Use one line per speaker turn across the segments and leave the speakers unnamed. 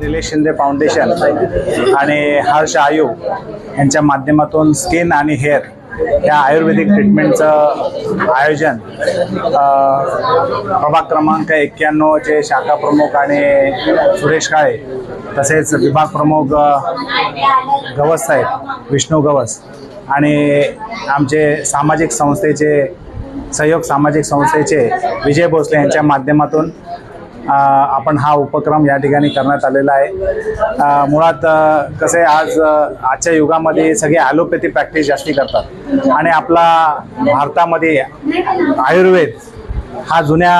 Nilesh Shinde foundation आणि हर्ष आयु यांच्या माध्यमातून स्किन आणि हेअर या आयुर्वेदिक ट्रीटमेंटचं आयोजन प्रभाग क्रमांक एक्क्याण्णवचे शाखा प्रमुख आणि सुरेश काळे तसेच विभाग प्रमुख गवस साहेब विष्णू गवस आणि आमचे सामाजिक संस्थेचे सहयोग सामाजिक संस्थेचे विजय भोसले यांच्या माध्यमातून आपण हा उपक्रम या ठिकाणी करण्यात आलेला आहे. मुळात कसे कसं आहे आज आजच्या युगामध्ये सगळे ॲलोपॅथी प्रॅक्टिस जास्ती करतात. आणि आपला भारतामध्ये आयुर्वेद हा जुन्या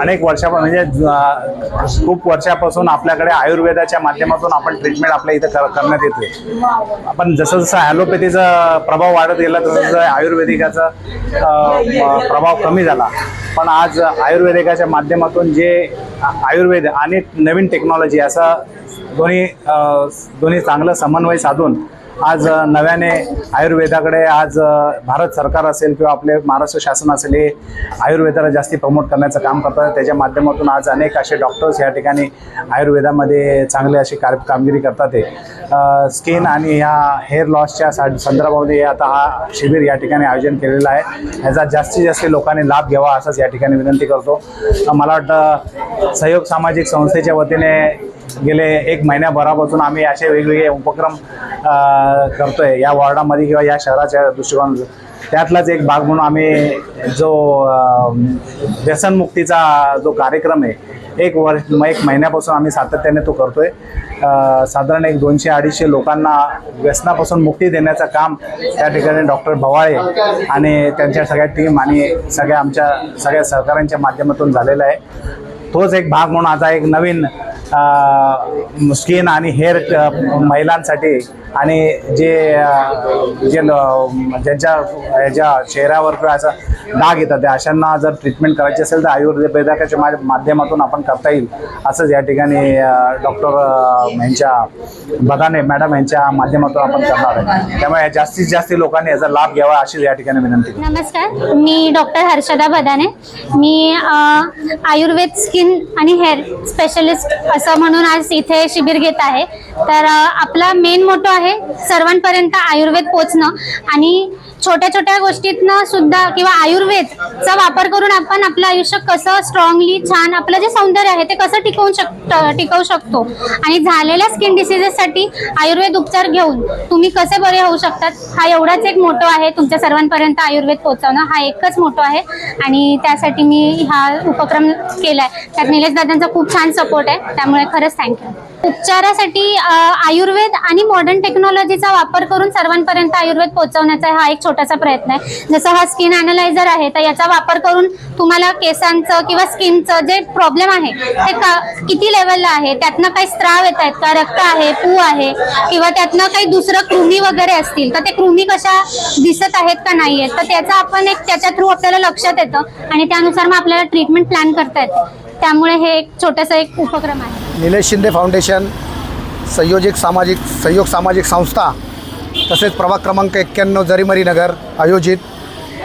अनेक वर्षापासून म्हणजे खूप वर्षापासून आपल्याकडे आयुर्वेदाच्या माध्यमातून आपण ट्रीटमेंट आपल्या इथं कर करण्यात येते आपण जसं जसं ॲलोपॅथीचा प्रभाव वाढत गेला तसं तसं आयुर्वेदिकाचा प्रभाव कमी झाला. पण आज आयुर्वेदिकाच्या माध्यमातून जे आयुर्वेद आणि नवीन टेक्नॉलॉजी असा दोन्ही दोन्ही चांगलं समन्वय साधून आज नव्याने आयुर्वेदाकडे आज भारत सरकार असेल किंवा आपले महाराष्ट्र शासन असेल हे आयुर्वेदाला जास्ती प्रमोट करण्याचं काम करतात. त्याच्या माध्यमातून आज अनेक असे डॉक्टर्स या ठिकाणी आयुर्वेदामध्ये चांगले अशी कार कामगिरी करतात ते स्किन आणि ह्या हेअर लॉसच्या सा संदर्भामध्ये आता हा शिबिर या ठिकाणी आयोजन केलेलं आहे. ह्याचा जास्तीत जास्त लोकांनी लाभ घ्यावा असंच या ठिकाणी विनंती करतो. मला वाटतं सहयोग सामाजिक संस्थेच्या वतीने गेले एक महिन्याभरापासून आम्ही असे वेगवेगळे उपक्रम करतो करतोय. या वॉर्डामध्ये किंवा या शहराच्या दृष्टिकोन त्यातलाच एक भाग म्हणून आम्ही जो व्यसनमुक्तीचा जो कार्यक्रम आहे एक वर्ष एक महिन्यापासून आम्ही सातत्याने तो करतोय. साधारण एक दोनशे अडीचशे लोकांना व्यसनापासून मुक्ती देण्याचं काम त्या ठिकाणी डॉक्टर भवाळे आणि त्यांच्या सगळ्या टीम आणि सगळ्या आमच्या सगळ्या सहकाऱ्यांच्या माध्यमातून झालेला आहे. तोच एक भाग म्हणून आता एक नवीन स्किन आणि हेअर महिलांसाठी आणि जे जे ल- ज्यांच्या ह्याच्या चेहऱ्यावर किंवा असं डाग येतात त्या अशांना जर ट्रीटमेंट करायची असेल तर आयुर्वेदाच्या मा- माध्यमातून आपण करता येईल. असंच या ठिकाणी डॉक्टर यांच्या बदाने मॅडम यांच्या माध्यमातून आपण करणार आहे. त्यामुळे जास्तीत जास्त लोकांनी याचा लाभ घ्यावा अशी या ठिकाणी विनंती.
नमस्कार. मी डॉक्टर हर्षदा बदाने. मी आयुर्वेद स्किन आणि हेअर स्पेशलिस्ट असं म्हणून आज इथे शिबिर घेत आहे. तर आपला मेन मोटो आहे सर्वांपर्यंत आयुर्वेद पोचणं आणि छोट्या छोट्या गोष्टीतनं सुद्धा किंवा आयुर्वेदचा वापर करून आपण आपलं आयुष्य कसं स्ट्रॉंगली छान आपलं जे सौंदर्य आहे ते कसं टिकवू शक टिकवू शकतो. आणि झालेल्या स्किन डिसिजेससाठी आयुर्वेद उपचार घेऊन तुम्ही कसे बरे होऊ शकतात हा एवढाच एक मोठो आहे. तुमच्या सर्वांपर्यंत आयुर्वेद पोहोचवणं हा एकच मोठो आहे. आणि त्यासाठी मी हा उपक्रम केला आहे त्यात निलेश दादांचा खूप छान सपोर्ट आहे. त्यामुळे खरंच थँक्यू उपचारासाठी आयुर्वेद आणि मॉडर्न टेक्नॉलॉजीचा वापर करून सर्वांपर्यंत आयुर्वेद पोहोचवण्याचा हा एक छोटासा प्रयत्न आहे. जसं हा स्किन अनालायझर आहे तर याचा वापर करून तुम्हाला केसांचं किंवा स्किनचं जे प्रॉब्लेम आहे ते का किती लेवलला आहे त्यातनं काही स्त्राव येत आहेत का? रक्त आहे पू आहे किंवा त्यातनं काही दुसरं कृमी वगैरे असतील तर ते कृमी कशा दिसत आहेत का नाही आहेत तर त्याचा आपण एक त्याच्या थ्रू आपल्याला लक्षात येतं आणि त्यानुसार मग आपल्याला ट्रीटमेंट प्लॅन करता येते. त्यामुळे हे एक छोटंसं एक उपक्रम आहे.
निलेश शिंदे फाउंडेशन संयोजित सामाजिक संयोग सामाजिक संस्था तसेच प्रभाग क्रमांक एक्क्याण्णव जरीमरी नगर आयोजित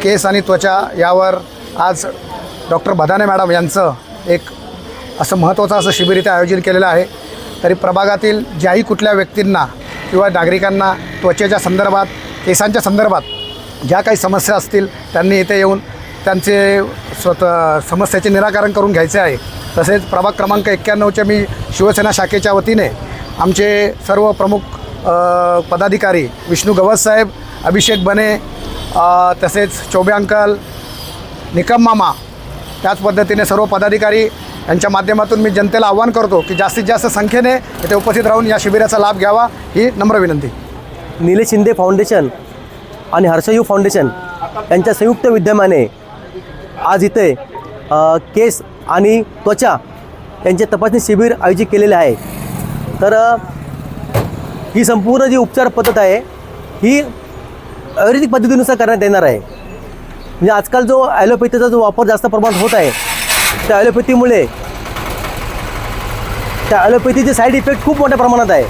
केस आणि त्वचा यावर आज डॉक्टर भदाने मॅडम यांचं एक असं महत्त्वाचं असं शिबिर इथे आयोजन केलेलं आहे. तरी प्रभागातील ज्याही कुठल्या व्यक्तींना किंवा नागरिकांना त्वचेच्या संदर्भात केसांच्या संदर्भात ज्या काही समस्या असतील त्यांनी इथे येऊन त्यांचे स्वतः समस्याचे निराकरण करून घ्यायचे आहे. तसेच प्रभाग क्रमांक एक्क्याण्णवच्या मी शिवसेना शाखेच्या वतीने आमचे सर्व प्रमुख पदाधिकारी विष्णू गवत साहेब अभिषेक बने तसेच चौबे अंकल निकम मामा त्याच पद्धतीने सर्व पदाधिकारी यांच्या माध्यमातून मी जनतेला आव्हान करतो की जास्तीत जास्त संख्येने इथे उपस्थित राहून या शिबिराचा लाभ घ्यावा ही नम्र विनंती.
निलेश शिंदे फाउंडेशन आणि हर्षयू फाउंडेशन यांच्या संयुक्त विद्यमाने आज इथे केस आणि त्वचा यांचे तपासणी शिबिर आयोजित केलेले आहे. तर ही संपूर्ण जी उपचार पद्धत आहे ही आयुर्वेदिक पद्धतीनुसार करण्यात येणार आहे. म्हणजे आजकाल जो ॲलोपॅथीचा जो वापर जास्त प्रमाणात होत आहे त्या ॲलोपॅथीमुळे त्या ॲलोपॅथीचे साईड इफेक्ट खूप मोठ्या प्रमाणात आहे.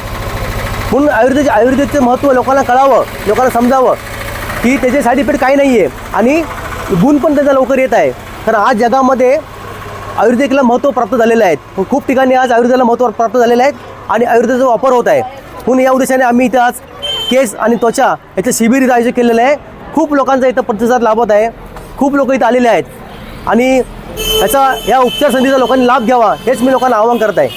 म्हणून आयुर्वेद आयुर्वेदाचं महत्त्व लोकांना कळावं लोकांना समजावं की त्याचे साईड इफेक्ट काही नाही आहे आणि गुण पण त्याचा लवकर येत आहे. तर आज जगामध्ये आयुर्वेदिकला महत्त्व प्राप्त झालेलं आहे खूप ठिकाणी आज आयुर्वेदाला महत्त्व प्राप्त झालेलं आहे आणि आयुर्वेदाचा वापर होत आहे. म्हणून या उद्देशाने आम्ही इथं आज केस आणि त्वचा याचं शिबिर इथं आयोजित केलेलं आहे. खूप लोकांचा इथं प्रतिसाद लाभत आहे. खूप लोक इथं आलेले आहेत. आणि याचा या उपचार संधीचा लोकांनी लाभ घ्यावा हेच मी लोकांना आवाहन करत आहे.